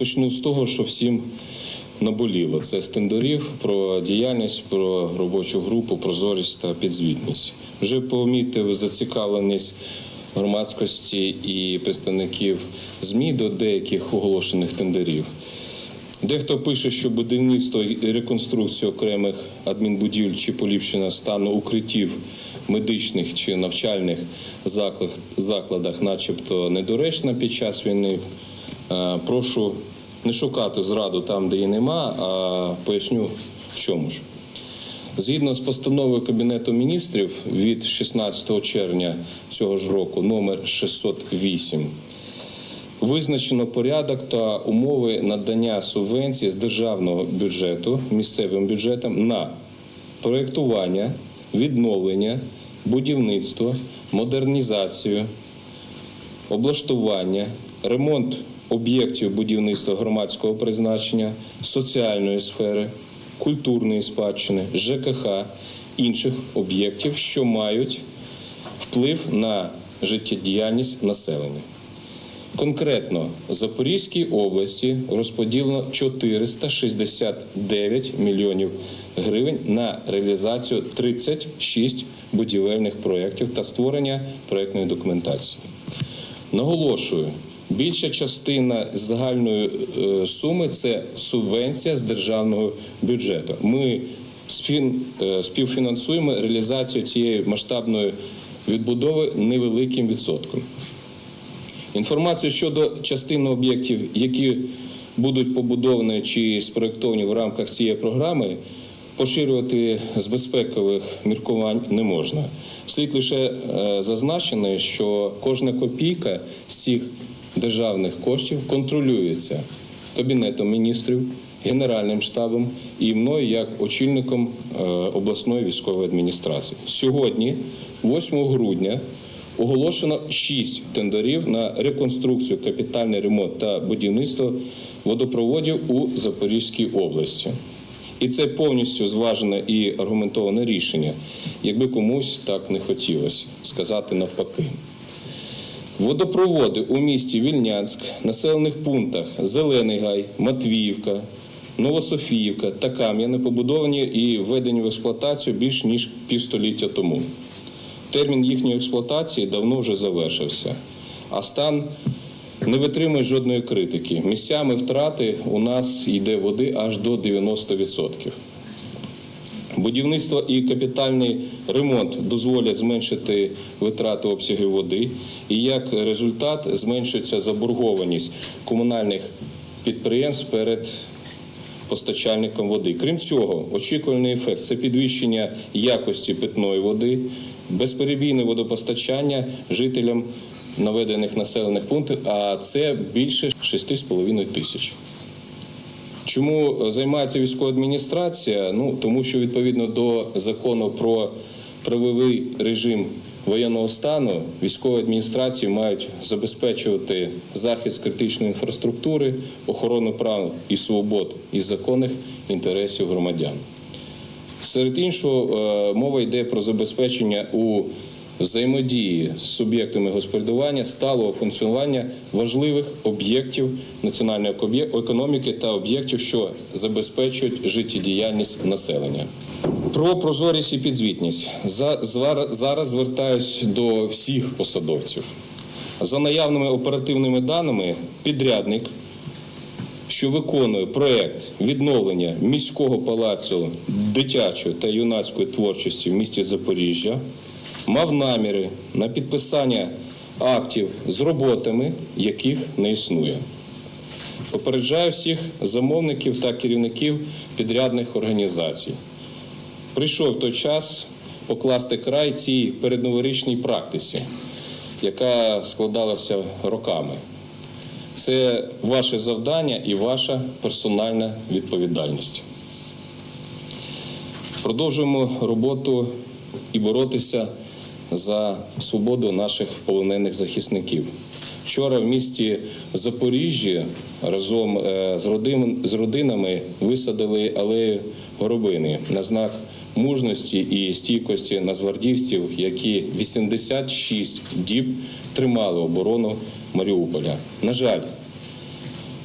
Почну з того, що всім наболіло. Це з про діяльність, про робочу групу, прозорість та підзвітність. Вже помітив зацікавленість громадськості і представників ЗМІ до деяких оголошених тендерів. Дехто пише, що будівництво і реконструкція окремих адмінбудівель чи поліпшення стану укриттів медичних чи навчальних закладах, начебто, недоречно під час війни. Е, Прошу не шукати зраду там, де її нема, а поясню в чому ж. Згідно з постановою Кабінету міністрів від 16 червня цього ж року, номер 608, Визначено порядок та умови надання субвенцій з державного бюджету місцевим бюджетам на проєктування, відновлення, будівництво, модернізацію, облаштування, ремонт об'єктів будівництва громадського призначення, соціальної сфери, культурної спадщини, ЖКХ, інших об'єктів, що мають вплив на життєдіяльність населення. Конкретно в Запорізькій області розподілено 469 мільйонів гривень на реалізацію 36 будівельних проєктів та створення проєктної документації. Наголошую, більша частина загальної е, суми це субвенція з державного бюджету. Ми е, співфінансуємо реалізацію цієї масштабної відбудови невеликим відсотком. Інформацію щодо частини об'єктів, які будуть побудовані чи спроєктовані в рамках цієї програми, поширювати з безпекових міркувань не можна. Слід лише е, зазначити, що кожна копійка з цих державних коштів контролюється Кабінетом міністрів, Генеральним штабом і мною як очільником е, обласної військової адміністрації. Сьогодні, 8 грудня, Оголошено 6 тендерів на реконструкцію, капітальний ремонт та будівництво водопроводів у Запорізькій області. І це повністю зважене і аргументоване рішення, якби комусь так не хотілося сказати навпаки. Водопроводи у місті Вільнянськ, населених пунктах Зелений Гай, Матвіївка, Новософіївка та Кам'яне побудовані і введені в експлуатацію більш ніж півстоліття тому. Термін їхньої експлуатації давно вже завершився, а стан не витримує жодної критики. Місцями втрати у нас йде води аж до 90%. Будівництво і капітальний ремонт дозволять зменшити витрати обсягів води, і як результат зменшується заборгованість комунальних підприємств перед постачальником води. Крім цього, очікуваний ефект це підвищення якості питної води, безперебійне водопостачання жителям наведених населених пунктів, а це більше 6,5 тисяч. Чому займається військова адміністрація? Ну тому що відповідно до закону про правовий режим воєнного стану військові адміністрації мають забезпечувати захист критичної інфраструктури, охорону прав і свобод і законних інтересів громадян. Серед іншого, е, мова йде про забезпечення у взаємодії з суб'єктами господарювання сталого функціонування важливих об'єктів національної економіки та об'єктів, що забезпечують життєдіяльність населення. Про прозорість і підзвітність зараз звертаюсь до всіх посадовців. За наявними оперативними даними, підрядник що виконує проект відновлення міського палацу дитячої та юнацької творчості в місті Запоріжжя, мав наміри на підписання актів з роботами, яких не існує. Попереджаю всіх замовників та керівників підрядних організацій. Прийшов той час покласти край цій передноворічній практиці, яка складалася роками. Це ваше завдання і ваша персональна відповідальність. Продовжуємо роботу і боротися за свободу наших полонених захисників. Вчора в місті Запоріжжі разом е, з родинами висадили алею горобини на знак мужності і стійкості нацгвардійців, які 86 діб тримали оборону Маріуполя. На жаль,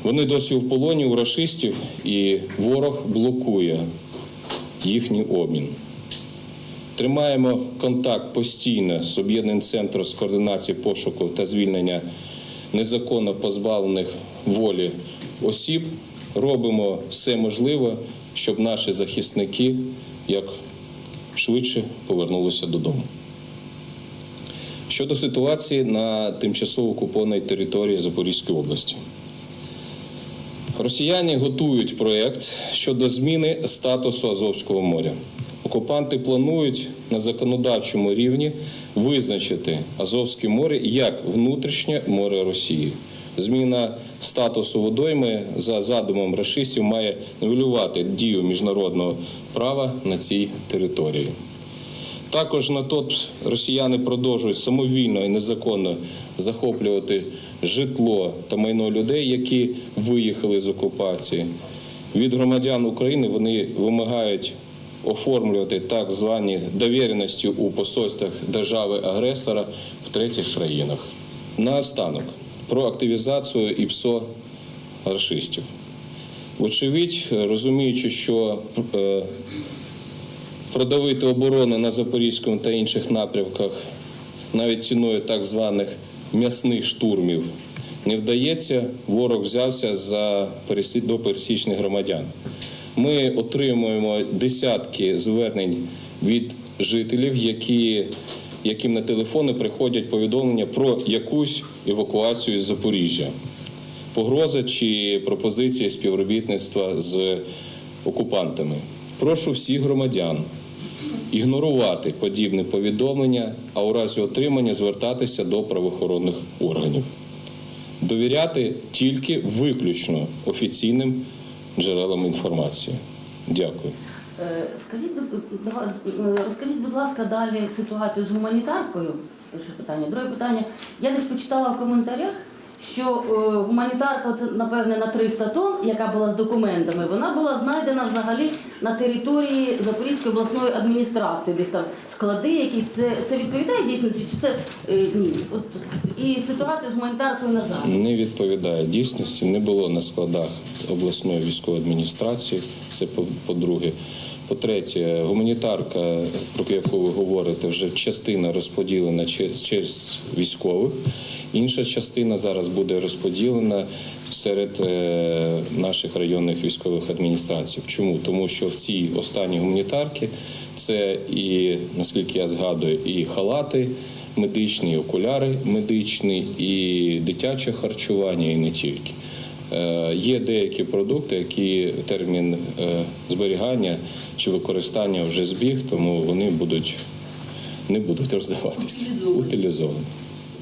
Вони досі в полоні у рашистів, і ворог блокує їхній обмін. Тримаємо контакт постійно з об'єднаним центром з координації пошуку та звільнення незаконно позбавлених волі осіб. Робимо все можливе, щоб наші захисники як швидше повернулися додому. Щодо ситуації на тимчасово окупованій території Запорізької області. Росіяни готують проєкт щодо зміни статусу Азовського моря. Окупанти планують на законодавчому рівні визначити Азовське море як внутрішнє море Росії. Зміна статусу водойми за задумом рашистів має нивелювати дію міжнародного права на цій території. Також на тот росіяни продовжують самовільно і незаконно захоплювати житло та майно людей, які виїхали з окупації. Від громадян України вони вимагають оформлювати так звані довіреності у посольствах держави-агресора в третіх країнах. Наостанок про активізацію ІПСО рашистів. Вочевидь, розуміючи, що е, продавити оборону на Запорізькому та інших напрямках навіть ціною так званих м'ясних штурмів не вдається, ворог взявся за до пересічних громадян. Ми отримуємо десятки звернень від жителів, які, яким на телефони приходять повідомлення про якусь евакуацію з Запоріжжя погроза чи пропозиція співробітництва з окупантами. Прошу всіх громадян ігнорувати подібне повідомлення, а у разі отримання звертатися до правоохоронних органів. Довіряти тільки виключно офіційним джерелам інформації. Дякую. Е, Скажіть, е, розкажіть, будь ласка, далі ситуацію з гуманітаркою. Перше питання. Друге питання. Я десь почитала в коментарях, що е, гуманітарка, це напевне на 300 тонн, яка була з документами, вона була знайдена взагалі на території Запорізької обласної адміністрації, десь там склади якісь. Це, це відповідає дійсності? Чи це е, ні? От, і ситуація з гуманітаркою назад. Не відповідає дійсності, не було на складах обласної військової адміністрації. Це по- по-друге. По-третє, гуманітарка, про яку ви говорите, вже частина розподілена через- військових. Інша частина зараз буде розподілена серед е, наших районних військових адміністрацій. Чому? Тому що в цій останній гуманітарці це і, наскільки я згадую, і халати медичні, і окуляри медичні, і дитяче харчування, і не тільки. Е, Є деякі продукти, які термін е, зберігання чи використання вже збіг, тому вони будуть не будуть роздаватися. Утилізовані. Утилізовані.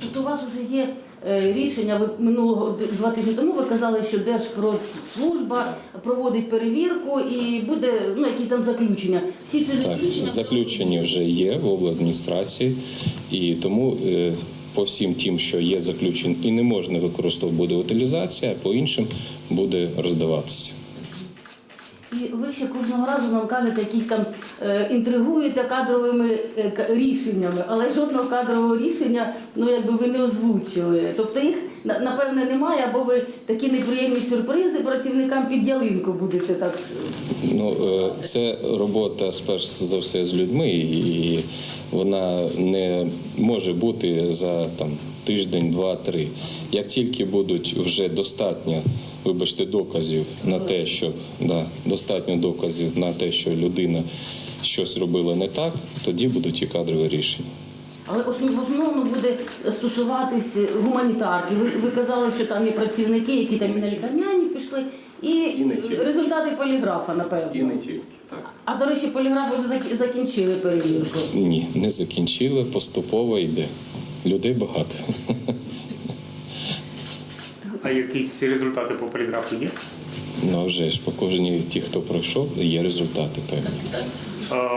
Тобто у вас вже є е, рішення, ви минулого два тижні тому ви казали, що Держпродслужба проводить перевірку і буде ну, якісь там заключення. Всі ці Так, заключення вже є в обладміністрації, і тому по всім тим, що є заключені і не можна використовувати, буде утилізація, а по іншим буде роздаватися. І ви ще кожного разу нам кажете, якісь там е, інтригуєте кадровими е, рішеннями, але жодного кадрового рішення ну якби ви не озвучили. Тобто їх напевне немає, або ви такі неприємні сюрпризи працівникам під ялинку будете так. Ну, е, це робота сперш за все з людьми, і вона не може бути за там тиждень, два, три. Як тільки будуть вже достатньо, вибачте, доказів на те, що да, достатньо доказів на те, що людина щось робила не так, тоді будуть і кадрові рішення. Але в основному буде стосуватись гуманітарки. Ви, ви казали, що там є працівники, які там і на лікарняні пішли, і, не результати поліграфа, напевно. І не тільки так. А до речі, поліграф вже закінчили перевірку. Ні, не закінчили, поступово йде. Людей багато. Якісь результати по поліграфу є? Ну вже ж по кожній ті, хто пройшов, є результати певні.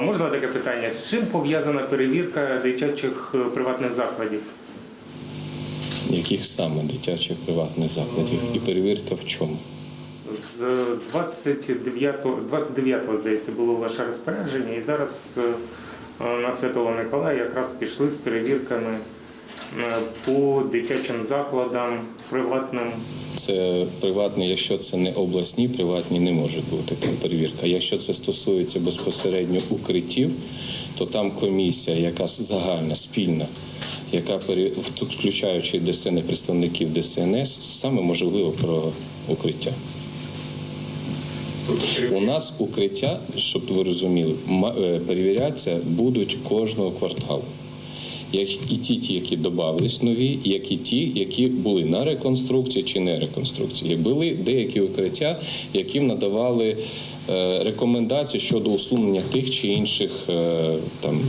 Можна таке питання? Чим пов'язана перевірка дитячих е, приватних закладів? яких саме дитячих приватних закладів і перевірка в чому? З 29, 29 здається, було ваше розпорядження, і зараз е, на Святого Миколая якраз пішли з перевірками по дитячим закладам, приватним. Це приватні, якщо це не обласні, приватні не може бути така перевірка. Якщо це стосується безпосередньо укриттів, то там комісія, яка загальна, спільна, яка включаючи ДСН, представників ДСНС, саме можливо про укриття. У нас укриття, щоб ви розуміли, е, перевірятися будуть кожного кварталу. Як і ті, ті, які додавались нові, як і ті, які були на реконструкції чи не реконструкції. Були деякі укриття, яким надавали е, рекомендації щодо усунення тих чи інших е, там.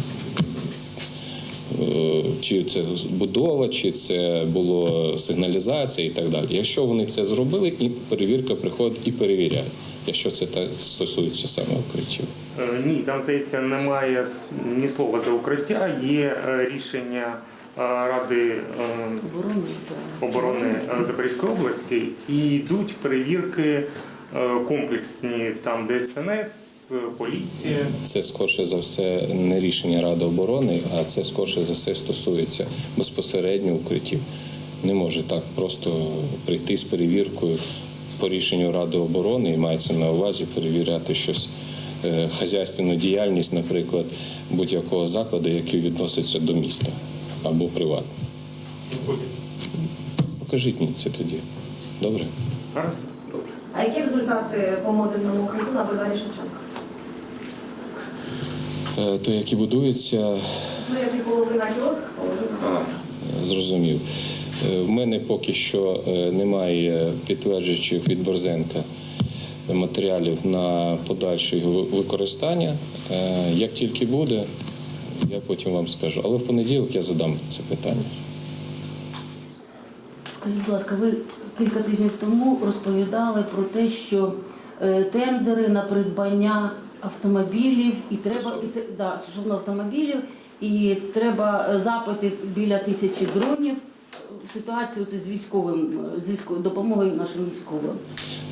е, Чи це будова, чи це було сигналізація і так далі. Якщо вони це зробили, і перевірка приходить і перевіряє, якщо це стосується саме укриттів. Е, Ні, там здається, немає ні слова за укриття. Є е, рішення е, Ради Оборони. оборони Запорізької області і йдуть перевірки комплексні там ДСНС, поліція. Це скорше за все не рішення Ради оборони, а це скорше за все стосується безпосередньо укриттів. Не може так просто прийти з перевіркою по рішенню Ради оборони і мається на увазі перевіряти щось. Е, Хазяйственну діяльність, наприклад, будь-якого закладу, який відноситься до міста або приватно. Покажіть мені це тоді. Добре? Гаразд? Добре. А які результати по модульному укриттю на бульварі Шевченка? Е, То, які будуються, Ну, як і половина кіоск, половина. Зрозумів. Е, В мене поки що немає підтверджуючих від Борзенка матеріалів на подальше його використання. Е, Як тільки буде, я потім вам скажу. Але в понеділок я задам це питання. Скажіть, будь ласка, ви кілька тижнів тому розповідали про те, що е, тендери на придбання автомобілів і треба і, да, стосовно автомобілів, і треба е, запити біля тисячі дронів. Ситуацію з військовим е, з військовою допомогою нашим військовим.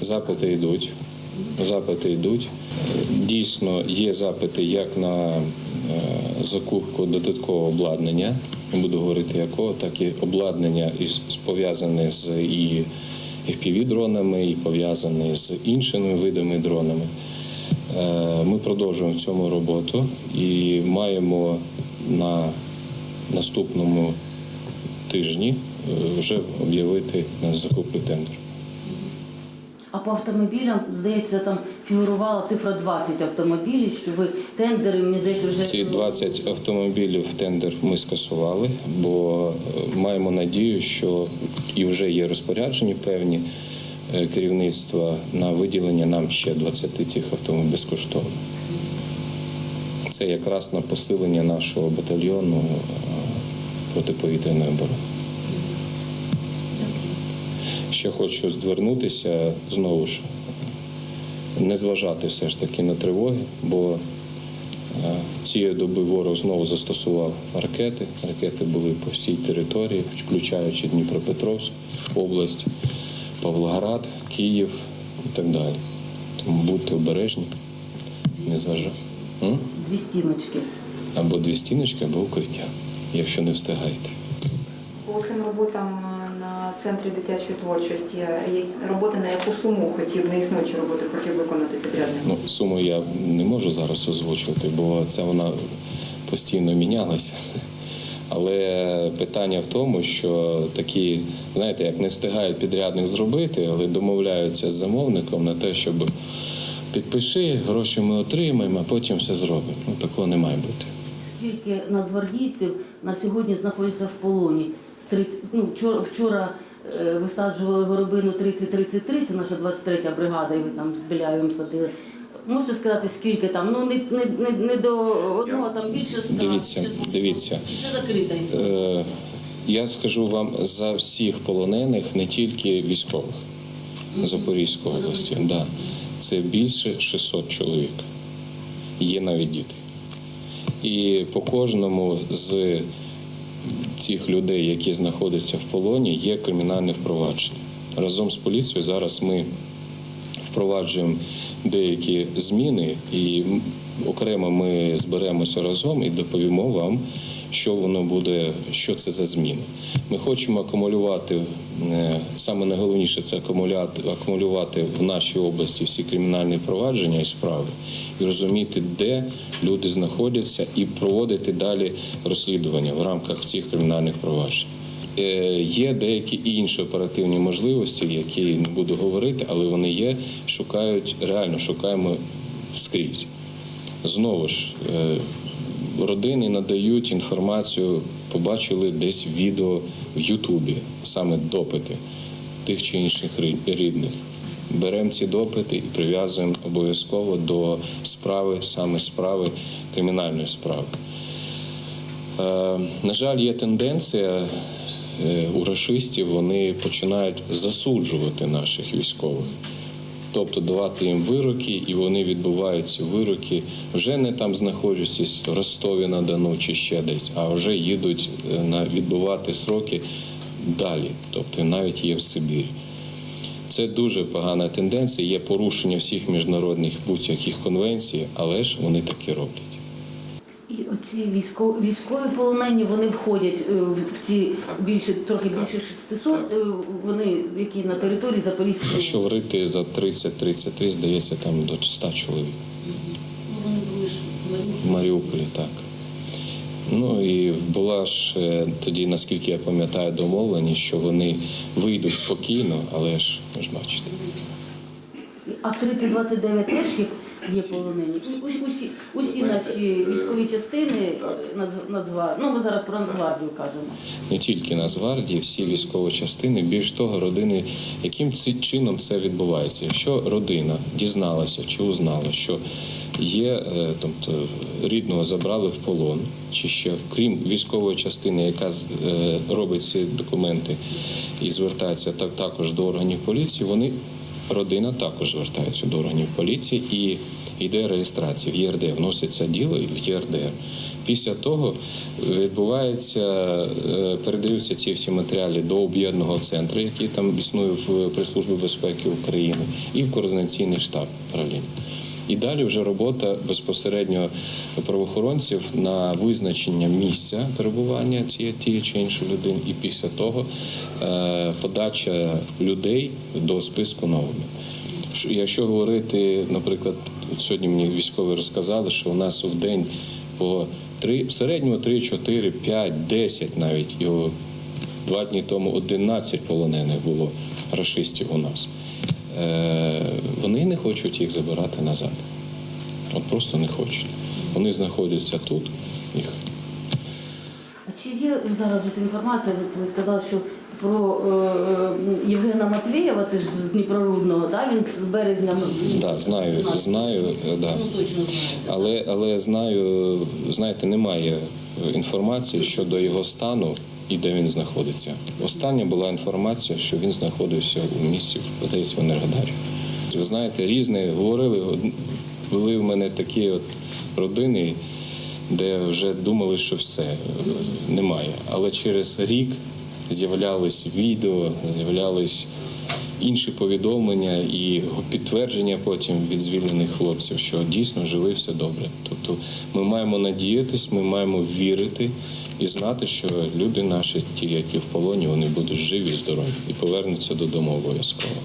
Запити йдуть. Запити йдуть. Дійсно, є запити як на е, закупку додаткового обладнання, не буду говорити якого, так і обладнання пов'язане з і FPV-дронами, і пов'язане з іншими видами дронами. Е, Ми продовжуємо в цьому роботу і маємо на наступному тижні е, вже об'явити на закупку тендер. А по автомобілям, здається, там фігурувала цифра 20 автомобілів, що ви тендери, мені здається, вже Ці 20 автомобілів тендер ми скасували, бо е, маємо надію, що і вже є розпоряджені певні е, керівництва на виділення нам ще 20 цих автомобілів безкоштовно. Це якраз на посилення нашого батальйону протиповітряної оборони. Ще хочу звернутися знову ж, не зважати все ж таки на тривоги, бо Е, Цієї доби ворог знову застосував ракети. Ракети були по всій території, включаючи Дніпропетровськ, область, Павлоград, Київ і так далі. Тому будьте обережні, не зважайте. Дві стіночки. Або дві стіночки, або укриття, якщо не встигаєте. По цим роботам е, на центрі дитячої творчості е, роботи на яку суму хотів, не існуючі роботи хотів виконати підрядник? Ну, суму я не можу зараз озвучувати, бо це вона постійно мінялася. Але питання в тому, що такі, знаєте, як не встигають підрядник зробити, але домовляються з замовником на те, щоб підпиши, гроші ми отримаємо, а потім все зробимо. Ну такого не має бути. Скільки нацгвардійців на сьогодні знаходяться в полоні? З 30, ну, вчора, е, висаджували горобину 30-33, це наша 23-я бригада, і ви там з Біляєвим садили. Можете сказати, скільки там? Ну, не, не, не, до одного, там більше ста. Дивіться, Чи дивіться. Це закрита? Е, я скажу вам за всіх полонених, не тільки військових Запорізької області. Да. Це більше 600 чоловік. Є навіть діти. І по кожному з цих людей, які знаходяться в полоні, є кримінальне впровадження. Разом з поліцією зараз ми впроваджуємо деякі зміни, і окремо ми зберемося разом і доповімо вам, що воно буде, що це за зміни. Ми хочемо акумулювати е, саме найголовніше це акумулювати в нашій області всі кримінальні провадження і справи, і розуміти, де люди знаходяться, і проводити далі розслідування в рамках цих кримінальних проваджень. Е, Є деякі інші оперативні можливості, які не буду говорити, але вони є. Шукають реально шукаємо скрізь. Знову ж е, родини надають інформацію, побачили десь відео в Ютубі, саме допити тих чи інших рідних. Беремо ці допити і прив'язуємо обов'язково до справи, саме справи кримінальної справи. Е, На жаль, є тенденція е, у рашистів, вони починають засуджувати наших військових. Тобто давати їм вироки, і вони відбувають ці вироки, вже не там знаходячись в Ростові на Дону чи ще десь, а вже їдуть е, на відбувати сроки далі, тобто навіть є в Сибірі. Це дуже погана тенденція, є порушення всіх міжнародних будь-яких конвенцій, але ж вони такі роблять. І військові, військові полонені, вони входять е, в ці більше, трохи більше 600, е, вони, які на території Запорізької. Якщо говорити за 30-33, здається, там до 100 чоловік. Вони були ж В Маріуполі, так. Ну і була ж е, тоді, наскільки я пам'ятаю, домовленість, що вони вийдуть спокійно, але ж ви ж бачите. А 3029 теж є, полонені. Усі, усі, усі наші військові частини Нацгвардії. Ну, ми зараз про Нацгвардію кажемо. Не тільки Нацгвардії, всі військові частини, більш того, родини, яким чином це відбувається. Якщо родина дізналася чи узнала, що є, е, тобто рідного забрали в полон, чи ще крім військової частини, яка з- е, робить ці документи і звертається так також до органів поліції, вони родина також звертається до органів поліції і йде реєстрація в ЄРД, вноситься діло в ЄРДР. Після того відбувається, е, передаються ці всі матеріали до об'єднаного центру, який там існує в Прес-службі безпеки України, і в координаційний штаб правління. І далі вже робота безпосередньо правоохоронців на визначення місця перебування цієї тієї чи іншої людини, і після того е, подача людей до списку новими. Якщо говорити, наприклад, от сьогодні мені військові розказали, що у нас в день по три в середньому 3, 4, 5, 10 навіть і о, два дні тому 11 полонених було рашистів у нас. Е, вони не хочуть їх забирати назад. От просто не хочуть. Вони знаходяться тут. Їх А чи є зараз от інформація, ви сказали, що про е, е, Євгена Матвієва, це ж з Дніпрорудного, да? він з березня. да, знаю, знаю, е, да. Ну точно знаю. Але, але знаю, знаєте, немає інформації щодо його стану і де він знаходиться. Остання була інформація, що він знаходився у місті, здається, в Енергодарі. Ви знаєте, різне говорили, були в мене такі от родини, де вже думали, що все е, немає. Але через рік з'являлись відео, з'являлись інші повідомлення і підтвердження потім від звільнених хлопців, що дійсно жили все добре. Тобто ми маємо надіятись, ми маємо вірити і знати, що люди наші, ті, які в полоні, вони будуть живі, здорові і повернуться додому обов'язково.